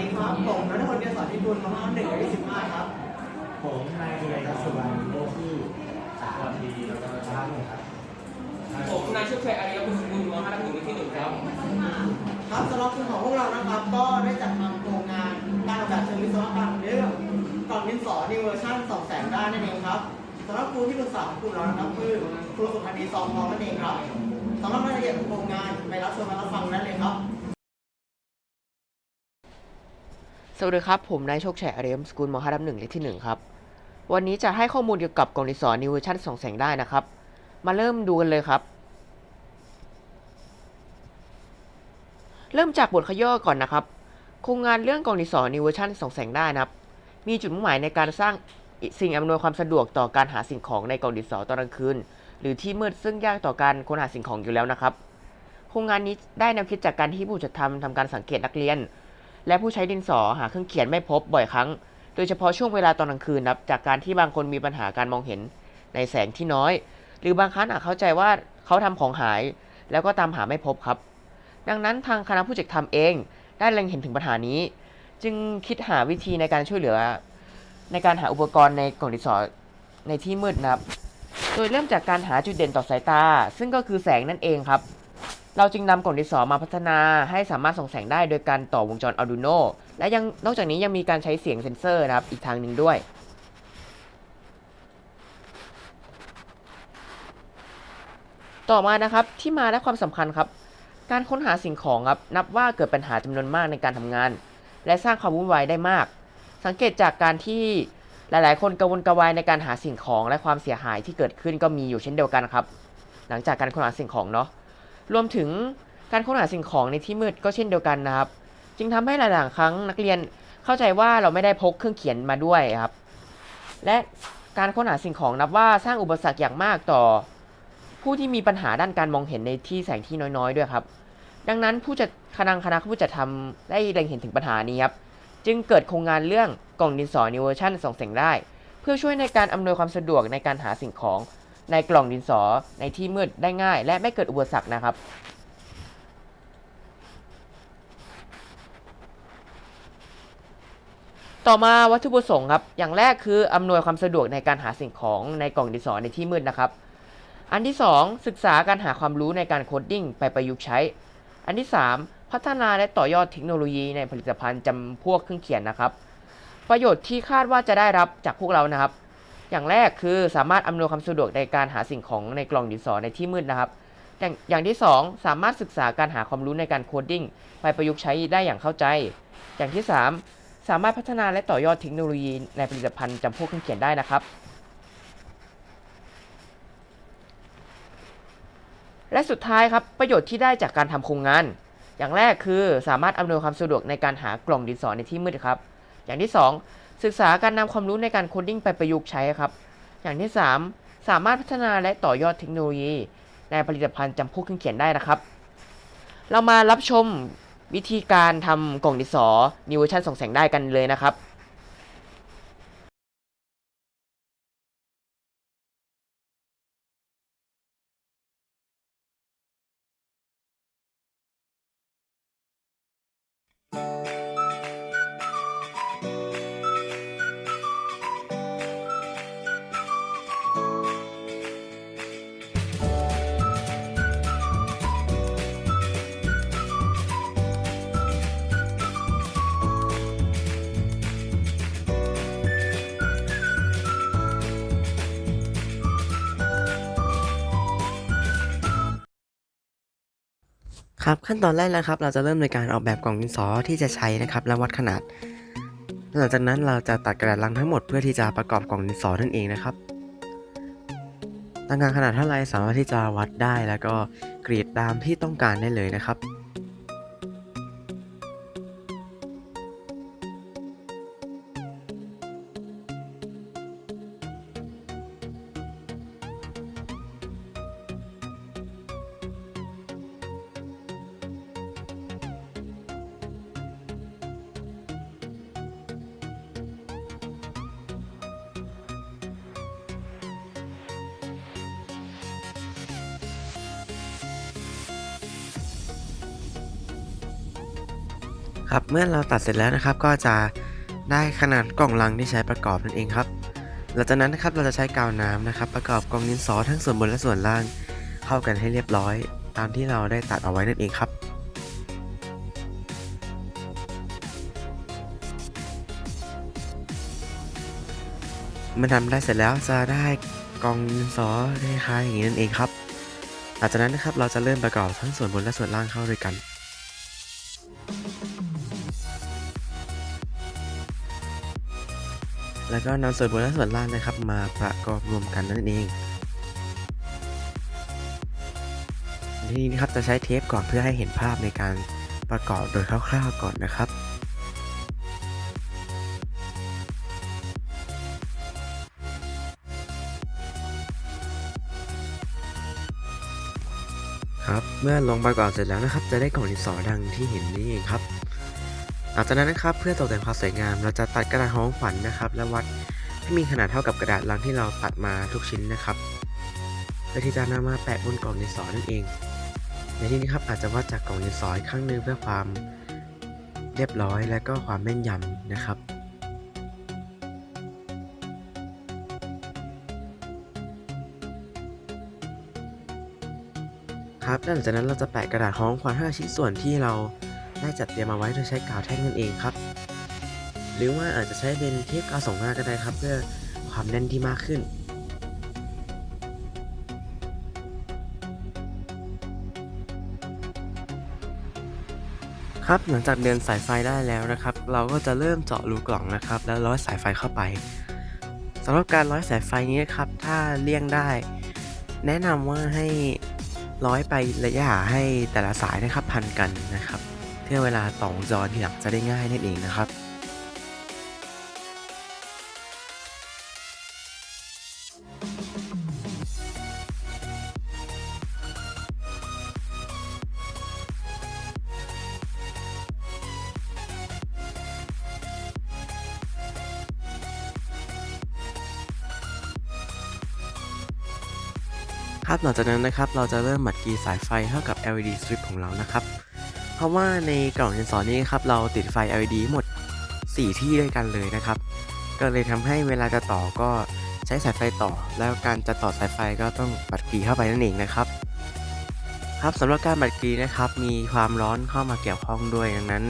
ดีครับ ผมนัทพลเกษรพิบูลมห้าหนึ่งอายุสิบห้าครับ ผมนายเอกทัศวรรณเลขที่สามทีแล้วก็ช้างหนึ่งครับผมนายโชคชัยอาริยบุญบุญมห้าหนึ่งที่หนึ่งครับ ครับสำหรับกลุ่มของพวกเรานะครับ ก็ได้จัดทำโครงงานการออกแบบเชิงวิศวกรรมเรื่องกล่องดินสอนิเวอร์ชันสองแสงด้านนั่นเองครับสำหรับครูที่ปรึกษาของกลุ่มเรานะครับคือครูสุพันธ์ดีซองทองนั่นเองครับสำหรับรายละเอียดของโครงงานไปรับชมและรับฟังได้เลยครับ สวัสดีครับ ผมนายโชคชัยอาริยมสกุลมหาดับหนึ่งเลขที่หนึ่งครับ วันนี้จะให้ข้อมูลเกี่ยวกับกล่องดินสอนิวเวอร์ชันสองแสงได้นะครับ มาเริ่มดูกันเลยครับ เริ่มจากบทขย่อก่อนนะครับ โครงงานเรื่องกล่องดินสอนิวเวอร์ชันสองแสงได้นะครับ มีจุดมุ่งหมายในการสร้างสิ่งอำนวยความสะดวกต่อการหาสิ่งของในกล่องดินสอตอนกลางคืนหรือที่มืดซึ่งยากต่อการค้นหาสิ่งของอยู่แล้วนะครับ โครงงานนี้ได้แนวคิดจากการที่ผู้จัดทำทำการสังเกตนักเรียน และผู้ใช้ดินสอหาเครื่องเขียนไม่พบบ่อยครั้ง โดยเฉพาะช่วงเวลาตอนกลางคืนนับจากการที่บางคนมีปัญหาการมองเห็นในแสงที่น้อย หรือบางครั้งอาจเข้าใจว่าเขาทำของหาย แล้วก็ตามหาไม่พบครับ ดังนั้นทางคณะผู้จัดทำเองได้เล็งเห็นถึงปัญหานี้ จึงคิดหาวิธีในการช่วยเหลือ ในการหาอุปกรณ์ในกล่องดินสอในที่มืดนะครับ โดยเริ่มจากการหาจุดเด่นต่อสายตา ซึ่งก็คือแสงนั่นเองครับ เราจึงนำกล่องดินสอมาพัฒนาให้สามารถส่องแสงได้โดยการต่อวงจร Arduino และยังนอกจากนี้ยังมีการใช้เสียงเซ็นเซอร์นะครับอีกทางหนึ่งด้วย ต่อมานะครับที่มาและความสำคัญครับ การค้นหาสิ่งของครับนับว่าเกิดปัญหาจำนวนมากในการทำงาน และสร้างความวุ่นวายได้มาก สังเกตจากการที่หลาย ๆ คนกังวลกระวายในการหาสิ่งของและความเสียหายที่เกิดขึ้นก็มีอยู่เช่นเดียวกันครับ หลังจากการค้นหาสิ่งของเนาะ รวมถึงการค้นหาสิ่งของในที่มืดก็เช่นเดียวกันนะครับ จึงทำให้หลายๆครั้งนักเรียนเข้าใจว่าเราไม่ได้พกเครื่องเขียนมาด้วยครับ และการค้นหาสิ่งของนับว่าสร้างอุปสรรคอย่างมากต่อ ผู้ที่มีปัญหาด้านการมองเห็นในที่แสงที่น้อยๆ ด้วยครับ ดังนั้นผู้จัดคณะคณะผู้จัดทำได้เล็งเห็นถึงปัญหานี้ครับ จึงเกิดโครงงานเรื่องกล่องดินสอนิวเวอร์ชันส่องแสงได้ เพื่อช่วยในการอำนวยความสะดวกในการหาสิ่งของ ในกล่องดินสอในที่มืดได้ง่าย และไม่เกิดอุปสรรคนะครับ ต่อมาวัตถุประสงค์ครับ อย่างแรกคืออำนวยความสะดวกในการหาสิ่งของในกล่องดินสอในที่มืดนะครับ อันที่ 2 ศึกษาการหาความรู้ในการโคดดิ้งไปประยุกต์ใช้ อันที่ 3 พัฒนาและต่อยอดเทคโนโลยีในผลิตภัณฑ์จำพวกเครื่องเขียนนะครับ ประโยชน์ที่คาดว่าจะได้รับจากพวกเรานะครับ อย่างแรกคือสามารถอำนวยความสะดวกในการหาสิ่งของในกล่องดินสอในที่มืดนะครับ อย่างอย่างที่ 2 สามารถศึกษาการหาความรู้ในการโคดดิ้งไปประยุกต์ใช้ได้อย่างเข้าใจ อย่างที่ 3 สามารถพัฒนาและต่อยอดเทคโนโลยีในผลิตภัณฑ์จำพวกเครื่องเขียนได้นะครับ และสุดท้ายครับประโยชน์ที่ได้จากการทำโครงงาน อย่างแรกคือสามารถอำนวยความสะดวกในการหากล่องดินสอในที่มืดครับ อย่างที่ 2 ศึกษาการนำความรู้ในการโคดดิ้งไปประยุกต์ใช้ครับ อย่างที่ 3 สามารถพัฒนาและต่อยอดเทคโนโลยี ในผลิตภัณฑ์จำพวกเครื่องเขียนได้นะครับ เรามารับชมวิธีการทำกล่องดินสอนิวเวอร์ชันส่องแสงได้กันเลยนะครับ ครับขั้นตอนแรกนะครับ เราจะเริ่มในการออกแบบกล่องดินสอที่จะใช้นะครับ และวัดขนาด หลังจากนั้นเราจะตัดกระดาษลังทั้งหมดเพื่อที่จะประกอบกล่องดินสอนั่นเองนะครับตั้งการขนาดเท่าไรสามารถที่จะวัดได้แล้วก็กรีดตามที่ต้องการได้เลยนะครับ ครับเมื่อเราตัดเสร็จแล้วนะครับ ก็จะได้ขนาดกล่องลังที่ใช้ประกอบนั่นเองครับ หลังจากนั้นนะครับเราจะใช้กาวน้ำนะครับ ประกอบกล่องดินสอทั้งส่วนบนและส่วนล่าง เข้ากันให้เรียบร้อย ตามที่เราได้ตัดเอาไว้นั่นเองครับเมื่อทำได้เสร็จแล้วจะได้กล่องดินสอคล้ายๆอย่างนี้นั่นเองครับหลังจากนั้นนะครับเราจะเริ่มประกอบทั้งส่วนบนและส่วนล่างเข้าด้วยกัน แล้วก็นำส่วนบนและส่วนล่างนะครับ มาประกอบรวมกันนั่นเองทีนี้นะครับจะใช้เทปก่อนเพื่อให้เห็นภาพในการประกอบโดยคร่าวๆก่อนนะครับครับเมื่อลงประกอบเสร็จแล้วนะครับ จะได้กล่องดินสอดังที่เห็นนี่เองครับ ลังจากนั้นนะครับเพื่อตกแต่งความสวยงาม เราจะตัดกระดาษของขวัญนะครับ และวัดให้มีขนาดเท่ากับกระดาษลังที่เราตัดมาทุกชิ้นนะครับเพื่อที่จะนำมาแปะบนกล่องดินสอนั่นเอง ในที่นี้ครับอาจจะวัดจากกล่องดินสออีกครั้งนึงเพื่อความเรียบร้อยและก็ความแม่นยำนะครับครับหลังจากนั้นเราจะแปะกระดาษของขวัญ5ชิ้นส่วนที่เรา ได้จัดเตรียมมาไว้โดยใช้กาวแท่งนั่นเองครับ หรือว่าอาจจะใช้เป็นเทปกาวสองหน้าก็ได้ครับ เพื่อความแน่นที่มากขึ้นครับหลังจากเดินสายไฟได้แล้วนะครับ เราก็จะเริ่มเจาะรูกล่องนะครับ แล้วร้อยสายไฟเข้าไปสำหรับการร้อยสายไฟนี้ครับ ถ้าเลี่ยงได้ แนะนำว่าให้ร้อยไประยะให้แต่ละสายนะครับพันกันนะครับ พื่อเวลาต่อวงจรที่หลังจะได้ง่ายนั่นเองนะครับครับหลังจากนั้นนะครับเราจะเริ่มหมัดกีสายไฟเข้ากับ LED strip ของเรานะครับ เพราะว่าในกล่องดินสอนี้ครับเราติดไฟ LED หมด 4 ที่ด้วยกันเลยนะครับ ก็เลยทำให้เวลาจะต่อก็ใช้สายไฟต่อ แล้วการจะต่อสายไฟก็ต้องบัดกรีเข้าไปนั่นเองนะครับ ครับสำหรับการบัดกรีนะครับ มีความร้อนเข้ามาเกี่ยวข้องด้วยดังนั้น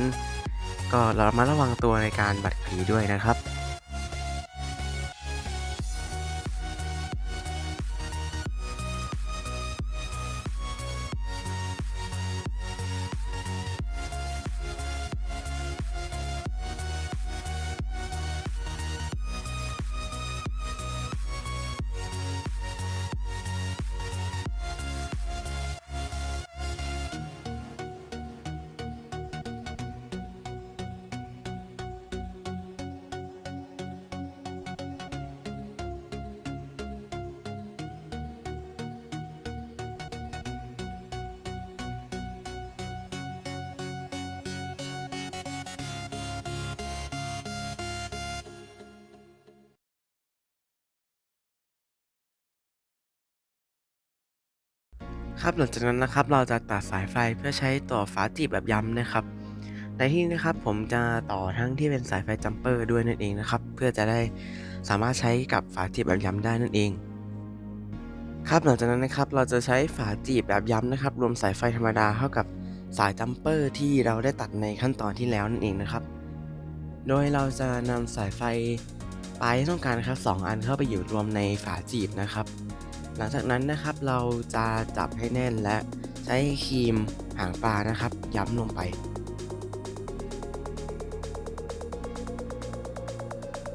ก็เรามาระวังตัวในการบัดกรีด้วยนะครับ ครับหลังจากนั้นนะครับเราจะตัดสายไฟเพื่อใช้ต่อฝาจีบแบบย้ำนะครับ ในที่นี้นะครับผมจะต่อทั้งที่เป็นสายไฟจัมเปอร์ด้วยนั่นเองนะครับ เพื่อจะได้สามารถใช้กับฝาจีบแบบย้ำได้นั่นเอง ครับหลังจากนั้นนะครับเราจะใช้ฝาจีบแบบย้ำนะครับ รวมสายไฟธรรมดาเข้ากับสายจัมเปอร์ที่เราได้ตัดในขั้นตอนที่แล้วนั่นเองนะครับ โดยเราจะนำสายไฟปลายที่ต้องการครับสองอันเข้าไปอยู่รวมในฝาจีบนะครับ หลังจากนั้นนะครับเราจะจับให้แน่นและใช้ครีมหางปลานะครับ ย้ำลงไป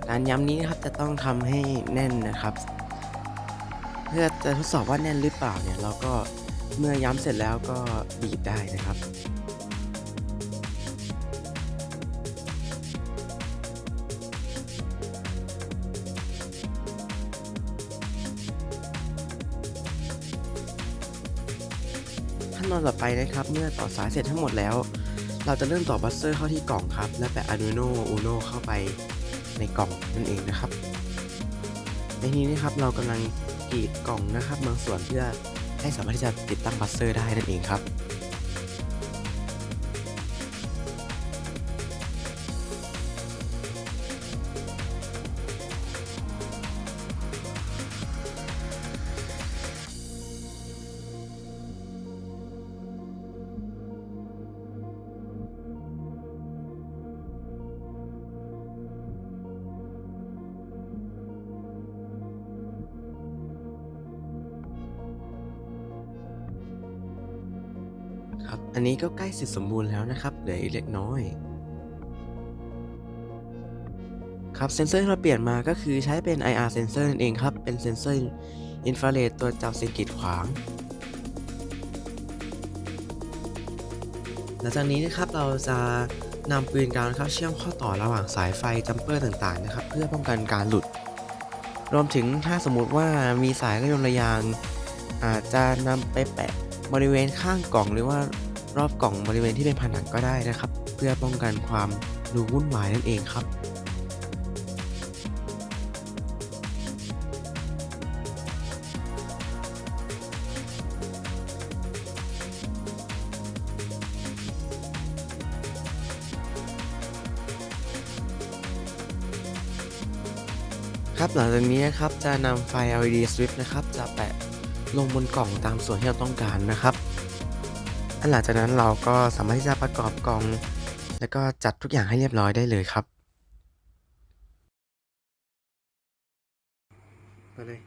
การย้ำนี้นะครับจะต้องทำให้แน่นนะครับ เพื่อจะทดสอบว่าแน่นหรือเปล่าเนี่ยเราก็เมื่อย้ำเสร็จแล้วก็บีบได้นะครับ ขั้นตอนต่อไปนะครับ เมื่อต่อสายเสร็จทั้งหมดแล้ว เราจะเริ่มต่อบัสเซอร์เข้าที่กล่องครับ และแปะ Arduino Uno เข้าไปในกล่องนั่นเองนะครับ ในนี้นะครับเรากำลังกรีดกล่องนะครับบางส่วนเพื่อให้สามารถที่จะติดตั้งบัสเซอร์ได้นั่นเองครับ อันนี้ก็ใกล้เสร็จสมบูรณ์แล้วนะครับเหลืออีกเล็กน้อย ครับเซนเซอร์ที่เราเปลี่ยนมาก็คือใช้เป็น IR เซนเซอร์นั่นเองครับ เป็นเซนเซอร์อินฟราเรดตัวจับสิ่งกีดขวาง หลังจากนี้นะครับเราจะนำปืนกาวนะครับเชื่อมข้อต่อระหว่างสายไฟจัมเปอร์ต่างๆนะครับ เพื่อป้องกันการหลุด รวมถึงถ้าสมมุติว่ามีสายระยงระยาง อาจจะนำไปแปะบริเวณข้างกล่องหรือว่า รอบกล่องบริเวณที่เป็นผนังก็ได้นะครับ เพื่อป้องกันความดูวุ่นวายนั่นเองครับครับหลังจากนี้นะครับจะนำไฟ LED strip นะครับ จะแปะลงบนกล่องตามส่วนที่เราต้องการนะครับ หลังจากนั้นเราก็สามารถที่จะประกอบกล่อง แล้วก็จัดทุกอย่างให้เรียบร้อยได้เลยครับไปเลย